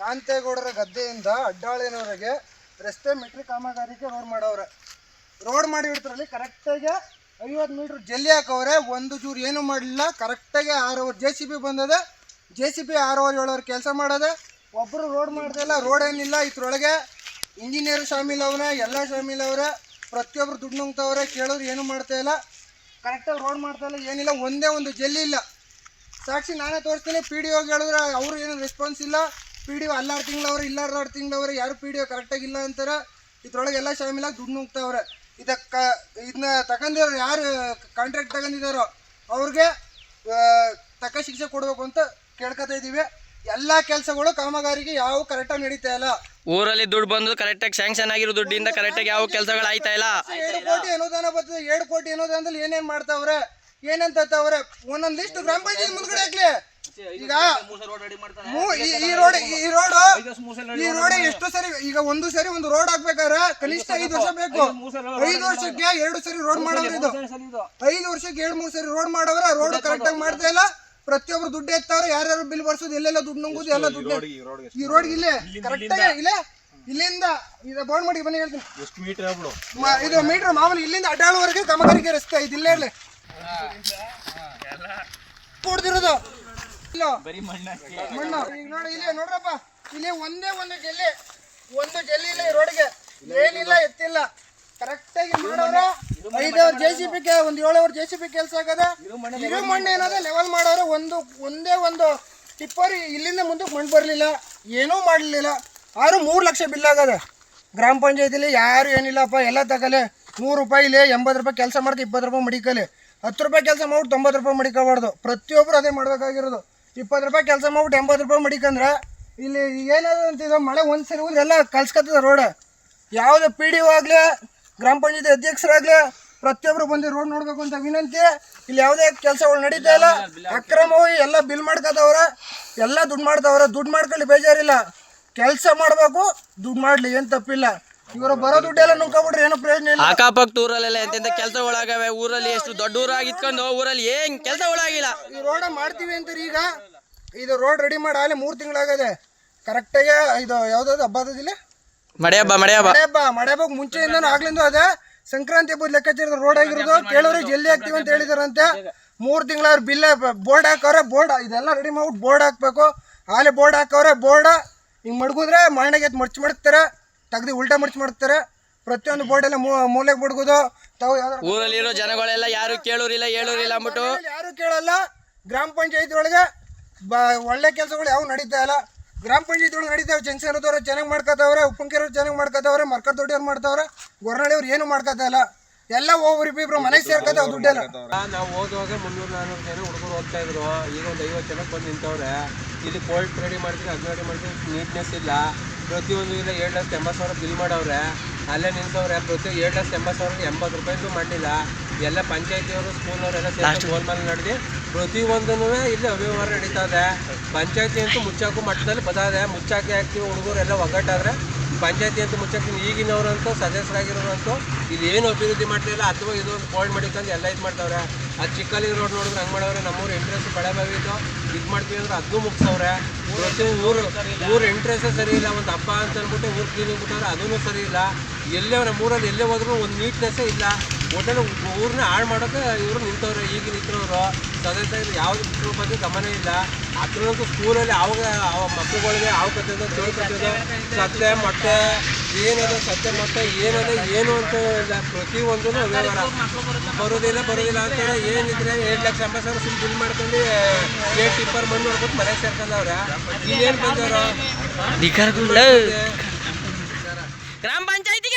ಕಾಂತೇಗೌಡರ ಗದ್ದೆಯಿಂದ ಅಡ್ಡಾಳಿನವರೆಗೆ ರಸ್ತೆ ಮೆಟ್ರಿ ಕಾಮಗಾರಿಗೆ ರೋಡ್ ಮಾಡವ್ರೆ. ರೋಡ್ ಮಾಡಿ ಬಿಡ್ತಾರಲ್ಲಿ ಕರೆಕ್ಟಾಗಿ ಐವತ್ತು ಮೀಟ್ರ್ ಜಲ್ಲಿ ಹಾಕವ್ರೆ, ಒಂದು ಚೂರು ಏನು ಮಾಡಲಿಲ್ಲ ಕರೆಕ್ಟಾಗಿ ಆರು ಅವರ್ ಜೆ ಸಿ ಬಿ ಬಂದದೆ. ಜೆ ಸಿ ಬಿ ಆರು ಅವರ್ ಏಳು ಕೆಲಸ ಮಾಡೋದೆ. ಒಬ್ಬರು ರೋಡ್ ಮಾಡ್ತಿಲ್ಲ ರೋಡ್ ಏನಿಲ್ಲ, ಇದ್ರೊಳಗೆ ಇಂಜಿನಿಯರ್ ಶಾಮಿಲ್ ಅವ್ರೆ, ಎಲ್ಲ ಶಾಮಿಲ್ ಅವರೇ, ಪ್ರತಿಯೊಬ್ರು ದುಡ್ಡು ನುಂಗ್ತವ್ರೆ, ಕೇಳೋರು ಏನು ಮಾಡ್ತಾ ಇಲ್ಲ. ಕರೆಕ್ಟಾಗಿ ರೋಡ್ ಮಾಡ್ತಾ ಇಲ್ಲ, ಏನಿಲ್ಲ, ಒಂದೇ ಒಂದು ಜಲ್ಲಿ ಇಲ್ಲ. ಸಾಕ್ಷಿ ನಾನೇ ತೋರಿಸ್ತೀನಿ ಪಿ ಡಿ ಓಗೆ ಹೇಳಿದ್ರೆ ಅವರು ಏನು ರೆಸ್ಪಾನ್ಸ್ ಇಲ್ಲ. ಪಿ ಡಿ ಒ ಅಲ್ಲಾರು ತಿಂಗಳವ್ರೆ ಇಲ್ಲಾರು ತಿಂಗಳವ್ರೆ ಯಾರು ಪಿ ಡಿ ಒ ಕರೆಕ್ಟಾಗಿ ಇಲ್ಲ ಅಂತಾರೆ ಇದ್ರೊಳಗೆ ಎಲ್ಲ ಶಾಮಿಲಾಗಿ ದುಡ್ಡು ನುಗ್ತಾವ್ರೆ ಇದಕ್ಕೆ ಇದನ್ನ ತಗೊಂಡಿರೋ ಯಾರು ಕಾಂಟ್ರಾಕ್ಟ್ ತಗೊಂಡಿದ್ದಾರೋ ಅವ್ರಿಗೆ ತಕ್ಕ ಶಿಕ್ಷೆ ಕೊಡಬೇಕು ಅಂತ ಕೇಳ್ಕೊತಾ ಇದ್ದೀವಿ ಎಲ್ಲ ಕೆಲಸಗಳು ಕಾಮಗಾರಿಗೆ ಯಾವ ಕರೆಕ್ಟಾಗಿ ನಡೀತಾ ಇಲ್ಲ. ಊರಲ್ಲಿ ದುಡ್ಡು ಬಂದು ಕರೆಕ್ಟಾಗಿ ಸ್ಯಾಂಕ್ಷನ್ ಆಗಿರೋ ದುಡ್ಡಿಂದ ಕರೆಕ್ಟಾಗಿ ಯಾವ ಕೆಲಸಗಳು ಆಯ್ತಾ ಇಲ್ಲ. ಎರಡು ಕೋಟಿ ಅನುದಾನ ಬರ್ತದೆ ಎರಡು ಕೋಟಿ ಅನುದಾನದಲ್ಲಿ ಏನೇನ್ ಮಾಡ್ತಾವ್ರೆ? ಏನಂತ ತತ್ತವ್ರೆ ಒಂದೊಂದ್ ಲಿಸ್ಟ್ ಗ್ರಾಮ ಪಂಚಾಯತ್ ಮುಂದ್ಗಡೆ ಹಾಕ್ಲಿ. ಈಗ ಈ- ಈ ರೋಡ್ ಈ ರೋಡ್ ಈ ರೋಡ್ ಎಷ್ಟು ಸರಿ ಈಗ ಒಂದು ಸರಿ ಒಂದು ರೋಡ್ ಹಾಕ್ಬೇಕಾದ್ರೆ ಕನಿಷ್ಠ ಐದು ವರ್ಷ ಬೇಕು. ಐದು ವರ್ಷಕ್ಕೆ ಎರಡು ಸರಿ ರೋಡ್ ಮಾಡೋರು ಇದು. ಐದು ವರ್ಷಕ್ಕೆ ಎರಡು ಮೂರು ಸರಿ ರೋಡ್ ಮಾಡೋರೆ ರೋಡ್ ಕರೆಕ್ಟ್ ಆಗಿ ಮಾಡ್ತಾ ಇಲ್ಲ. ಪ್ರತಿಯೊಬ್ರು ದುಡ್ಡು ಎತ್ತವ್ರೆ ಯಾರ್ಯಾರು ಬಿಲ್ ಬರ್ಸೋದು ಎಲ್ಲೆಲ್ಲ ದುಡ್ಡು ನುಂಗುದು ಎಲ್ಲ ದುಡ್ಡು. ಈ ರೋಡ್ ಇಲ್ಲೇ ಕರೆಕ್ಟ್ ಆಗಿ ಇಲ್ಲೇ ಇಲ್ಲಿಂದ. ಇದು ಬೌಂಡ್ ಮಾಡಿ ಬನ್ನಿ ಹೇಳ್ತೀನಿ. ಎಷ್ಟು ಮೀಟರ್ ಆಗ್ಬಿಡು? ಇದು ಮೀಟರ್ ಮಾಮೂಲಿ ಇಲ್ಲಿಂದ ಅಡ್ಡಾಳುವರೆಗೆ ಕಾಮಗಾರಿಗೆ ರಸ್ತೆ ಇದು. ಇಲ್ಲೇ ಇರ್ಲಿ. ಕೂಡ್ದಿರೋದು. ಇಲ್ಲ ಮಣ್ಣು ಈಗ ನೋಡಿ ಇಲ್ಲಿ ನೋಡ್ರಪ್ಪ. ಇಲ್ಲಿ ಒಂದೇ ಒಂದು ಜಲ್ಲಿ ಒಂದು ಜಲ್ಲಿ ಇಲ್ಲ ಈ ರೋಡ್ಗೆ. ಏನಿಲ್ಲ ಎತ್ತಿಲ್ಲ. ಕರೆಕ್ಟಾಗಿ ಮಾಡೋರು ಐದವ್ರ ಜೆ ಸಿ ಪಿ ಒಂದು ಏಳವ್ರ ಜೆ ಸಿ ಪಿ ಕೆಲಸ ಆಗದ ಇರು ಮಣ್ಣು ಏನದ ಲೆವೆಲ್ ಮಾಡೋರು. ಒಂದು ಒಂದೇ ಒಂದು ಟಿಪ್ಪರ್ ಇಲ್ಲಿಂದ ಮುಂದಕ್ಕೆ ಮಣ್ಣು ಬರಲಿಲ್ಲ. ಏನೂ ಮಾಡಲಿಲ್ಲ. ಆರು ಮೂರು ಲಕ್ಷ ಬಿಲ್ ಆಗದ. ಗ್ರಾಮ ಪಂಚಾಯತಿಲಿ ಯಾರು ಏನಿಲ್ಲಪ್ಪ ಎಲ್ಲ ತಗಲೆ ನೂರು ಇಲ್ಲಿ ಎಂಬತ್ತು ರೂಪಾಯಿ ಕೆಲಸ ಮಾಡ್ದು ಇಪ್ಪತ್ತು ರೂಪಾಯಿ ಮಡಿಕಲಿ. ಹತ್ತು ರೂಪಾಯಿ ಕೆಲಸ ಮಾಡ್ಬಿಟ್ಟು ತೊಂಬತ್ತು ರೂಪಾಯಿ ಮಡಿಕೋಬಾರ್ದು. ಪ್ರತಿಯೊಬ್ಬರು ಅದೇ ಮಾಡ್ಬೇಕಾಗಿರೋದು. ಇಪ್ಪತ್ತು ರೂಪಾಯಿ ಕೆಲಸ ಮಾಡ್ಬಿಟ್ಟು ಎಂಬತ್ತು ರೂಪಾಯಿ ಮಡಿಕಂದ್ರೆ ಇಲ್ಲಿ ಏನಾದ್ರು ಇದು ಮಳೆ ಒಂದು ಸರಿ ಹೋದ್ರೆ ಎಲ್ಲ ಕಲ್ಸ್ಕತ್ತದ ರೋಡ್ ಯಾವುದೇ ಪಿ ಡಿ ಆಗಲಿ, ಗ್ರಾಮ ಪಂಚಾಯತಿ ಅಧ್ಯಕ್ಷರಾಗಲಿ ಪ್ರತಿಯೊಬ್ಬರು ಬಂದು ರೋಡ್ ನೋಡಬೇಕು ಅಂತ ವಿನಂತಿ. ಇಲ್ಲಿ ಯಾವುದೇ ಕೆಲಸಗಳು ನಡೀತಾ ಇಲ್ಲ. ಅಕ್ರಮವಾಗಿ ಎಲ್ಲ ಬಿಲ್ ಮಾಡ್ಕೋತವ್ರೆ, ಎಲ್ಲ ದುಡ್ಡು ಮಾಡ್ತಾವ್ರೆ. ದುಡ್ಡು ಮಾಡ್ಕೊಳ್ಳಿ ಬೇಜಾರಿಲ್ಲ. ಕೆಲಸ ಮಾಡಬೇಕು, ದುಡ್ಡು ಮಾಡಲಿ, ಏನು ತಪ್ಪಿಲ್ಲ. ಇವರು ಬರೋ ದುಡ್ಡೆಲ್ಲ ಏನು ಪ್ರಯೋಜನ ಇಲ್ಲ. ಅಕ್ಕಪಕ್ಕ ಊರಲ್ಲೆಲ್ಲ ಎಂತೆಂತ ಕೆಲಸಗಳಾಗವೆ? ಊರಲ್ಲಿ ಎಷ್ಟು ದೊಡ್ಡ ಊರಾಗಿ ಇತ್ಕೊಂಡು ಊರಲ್ಲಿ ಏನ್ ಕೆಲಸಗಳಾಗಿಲ್ಲ ಈ ರೋಡ ಮಾಡ್ತೀವಿ ಅಂತಾರೆ ಈಗ? ಇದು ರೋಡ್ ರೆಡಿ ಮಾಡಿ ಮೂರ್ ಮೂರು ತಿಂಗಳಾಗದೆ. ಕರೆಕ್ಟಾಗಿ ಇದು ಯಾವ್ದಾದ್ರು ಹಬ್ಬದಿಲ್ಲ ಮಡೆ ಹಬ್ಬ ಮಡೆ ಹಬ್ಬ ಮಳೆ ಹಬ್ಬ ಮಳೆ ಹಬ್ಬಕ್ಕೆ ಮುಂಚೆಯಿಂದನೂ ಆಗ್ಲಿಂದ ಅದ. ಸಂಕ್ರಾಂತಿ ಹಬ್ಬದ ಲೆಕ್ಕಾಚಾರದ ರೋಡ್ ಆಗಿರೋದು. ಕೇಳೋರು ಜಲ್ದಿ ಹಾಕ್ತೀವಿ ಅಂತ ಹೇಳಿದಾರಂತೆ. ಮೂರು ತಿಂಗಳ ಬಿಲ್ ಬೋರ್ಡ್ ಹಾಕವ್ರೆ ಬೋರ್ಡ್ ಇದೆಲ್ಲ ರೆಡಿ ಮಾಡ್ಬಿಟ್ಟು ಬೋರ್ಡ್ ಹಾಕ್ಬೇಕು. ಆಲೆ ಬೋರ್ಡ್ ಹಾಕವ್ರೆ ಬೋರ್ಡ್. ಹಿಂಗೆ ಮಡ್ಗಿದ್ರೆ ಮಣ್ಣಗೆ ಮಡ್ಚಿ ಮಾಡ್ತಾರೆ. ತೆಗ್ದು ಉಲ್ಟಾ ಮರ್ಚ್ ಮಾಡ್ತಾರೆ. ಪ್ರತಿಯೊಂದು ಬೋರ್ಡೆಲ್ಲ ಮೂಲೆಗೆ ಬಿಡ್ಬೋದು ತಾವು ಊರಲ್ಲಿರೋ ಜನಗಳೆಲ್ಲ ಯಾರು ಕೇಳೋರಿಲ್ಲ ಹೇಳೋರಿಲ್ಲ ಅಂದ್ಬಿಟ್ಟು ಯಾರು ಕೇಳಲ್ಲ. ಗ್ರಾಮ ಪಂಚಾಯತ್ ಒಳಗೆ ಬ ಒಳ್ಳೆ ಕೆಲಸಗಳು ಯಾವ ನಡೀತಾ ಇಲ್ಲ. ಗ್ರಾಮ ಪಂಚಾಯತ್ ಒಳಗೆ ನಡೀತಾವೆ ಜಂಕ್ಷನದವ್ರು ಚೆನ್ನಾಗಿ ಮಾಡ್ಕೋತಾವ್ರೆ ಉಪ್ಪಂಕೇರವ್ರು ಚೆನ್ನಾಗಿ ಮಾಡ್ಕೋತಾವ್ರೆ ಮರ್ಕರ್ ದೊಡ್ಡವ್ರು ಮಾಡ್ತಾವ್ರೆ ಗೊರ್ನಳ್ಳಿಯವ್ರು ಏನು ಮಾಡ್ಕೋತಾ ಇಲ್ಲ. ಎಲ್ಲ ಒಬ್ಬರಿಬ್ಬಿಬ್ರು ಮನೆಗೆ ಸೇರ್ಕೋತಾವ ದುಡ್ಡೆಲ್ಲ. ನಾವು ಓದುವಾಗ ಮುನ್ನೂರು ನಾನೂರು ಜನ ಹುಡುಗರು ಹೋಗ್ತಾ ಇದ್ರು. ಈಗ ಒಂದು ಐವತ್ತು ಜನ ಬಂದು ನಿಂತವ್ರೆ. ಇಲ್ಲಿ ಕೋಲ್ಡ್ ರೆಡಿ ಮಾಡ್ತೀವಿ ಅದು ರೆಡಿ ಮಾಡ್ತೀವಿ ನೀಟ್ನೆಸ್ ಇಲ್ಲ. ಪ್ರತಿಯೊಂದು ಇಲ್ಲ ಏಳು ಲಕ್ಷ ಎಂಬತ್ತು ಸಾವಿರ ಬಿಲ್ ಮಾಡವ್ರೆ. ಅಲ್ಲೇ ನಿಂತವ್ರೆ ಪ್ರತಿ ಏಳು ಲಕ್ಷ ಎಂಬತ್ತು ಸಾವಿರ ಎಂಬತ್ತು ರೂಪಾಯಿದು ಮಾಡಿಲ್ಲ ಎಲ್ಲ ಪಂಚಾಯತಿಯವರು ಸ್ಕೂಲ್ನವರೆಲ್ಲ ಸೇರಿ ಗೋಲ್ಮಾಲ್ ನಡೆದು ಪ್ರತಿಯೊಂದೂ ಇಲ್ಲಿ ಅವ್ಯವಹಾರ ನಡೀತಾ ಇದೆ. ಪಂಚಾಯತಿ ಅಂತೂ ಮುಚ್ಚಾಕು ಮಟ್ಟದಲ್ಲಿ ಬದಾದೆ ಮುಚ್ಚಾಕಿ ಹಾಕ್ತೀವಿ ಹುಡುಗರು ಎಲ್ಲ ಒಗ್ಗಟ್ಟಾದ್ರೆ ಪಂಚಾಯತಿ ಅಂತೂ ಮುಚ್ಚಾಕ್ತೀನಿ. ಈಗಿನವರಂತೂ ಸದಸ್ಯರಾಗಿರೋರಂತೂ ಏನು ಅಭಿವೃದ್ಧಿ ಮಾಡ್ತಿಲ್ಲ ಅಥವಾ ಇದು ಒಂದು ಮಾಡಿ ಮಾಡಿಕೊಂಡು ಎಲ್ಲ ಇದು ಮಾಡ್ತಾವ್ರೆ. ಅದು ಚಿಕ್ಕಲ್ಲಿ ರೋಡ್ ನೋಡಿದ್ರೆ ಹಂಗೆ ಮಾಡವ್ರೆ, ನಮ್ಮೂರು ಎಂಟ್ರೆನ್ಸ್ ಬಳೆ ಬಾವಿದು ಇದು. ಮಾಡ್ತೀವಿ ಅಂದ್ರೆ ಅದು ಮುಗಿಸವ್ರೆ ಮೂರು ಊರು ಊರು ಎಂಟ್ರೆನ್ಸ್ ಸರಿ ಇಲ್ಲ, ಒಂದು ಹಬ್ಬ ಅಂತ ಅಂದ್ಬಿಟ್ಟು ಊರು ಕ್ಲೀನಿಂಗ್ ಬಿಟ್ಟವ್ರೆ ಅದೂ ಸರಿ ಇಲ್ಲ. ಎಲ್ಲೇ ನಮ್ಮ ಊರಲ್ಲಿ ಎಲ್ಲೇ ಹೋದ್ರು ಒಂದು ನೀಟ್ನೆಸ್ಸೇ ಇಲ್ಲ. ಒಟ್ಟಲ್ಲಿ ಊರನ್ನ ಹಾಳು ಮಾಡೋಕೆ ಇವರು ನಿಂತವ್ರೆ ಈಗ ನಿಂತಿರೋರು ಸದಸ್ಯರು ಯಾವ್ದು ಬಗ್ಗೆ ಗಮನ ಇಲ್ಲ. ಅದ್ರಂತೂ ಸ್ಕೂಲಲ್ಲಿ ಅವಾಗ ಅವ ಮಕ್ಕಳುಗಳಿಗೆ ಯಾವ ಕತೆ ಸತ್ತೆ, ಮೊಟ್ಟೆ ಏನದ ಸತ್ಯ ಮತ್ತೆ ಏನದ ಏನು ಅಂತ ಇಲ್ಲ ಪ್ರತಿಯೊಂದೂ ವ್ಯವಹಾರ. ಬರೋದಿಲ್ಲ ಬರೋದಿಲ್ಲ ಅಂತ ಏನಿದ್ರೆ ಎರಡು ಲಕ್ಷ ಎಂಬತ್ತು ಸಾವಿರ ಸುಮ್ಮನೆ ಬಿಲ್ ಮಾಡ್ಕೊಂಡು ಏಟ್ ಟಿಪ್ಪರ್ ಬಂದು ಹೊಡ್ಬಿಟ್ಟು ಮನೆಗೆ ಸೇರ್ಕೊಂಡವ್ರೆ. ಈಗೇನು ಬಂದವ್ರ ಗ್ರಾಮ ಪಂಚಾಯತಿಗೆ ಗ್ರಾಮ ಪಂಚಾಯತ್